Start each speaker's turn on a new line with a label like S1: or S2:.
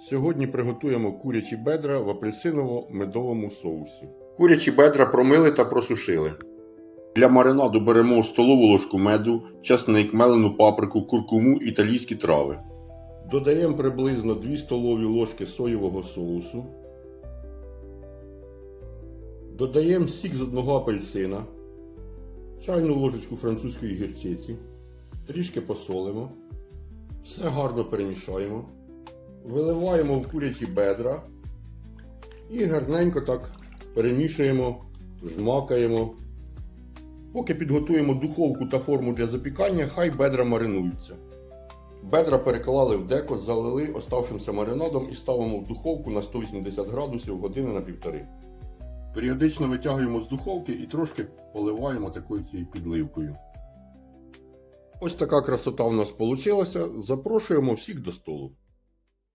S1: Сьогодні приготуємо курячі бедра в апельсиново-медовому соусі. Курячі бедра промили та просушили. Для маринаду беремо столову ложку меду, часник, мелену паприку, куркуму, італійські трави. Додаємо приблизно 2 столові ложки соєвого соусу. Додаємо сік з одного апельсина, чайну ложечку французької гірчиці, трішки посолимо. Все гарно перемішаємо. Виливаємо в курячі бедра і гарненько так перемішуємо, жмакаємо. Поки підготуємо духовку та форму для запікання, хай бедра маринуються. Бедра переклали в деко, залили оставшимся маринадом і ставимо в духовку на 180 градусів години на півтори. Періодично витягуємо з духовки і трошки поливаємо такою цією підливкою. Ось така красота в нас вийшла. Запрошуємо всіх до столу.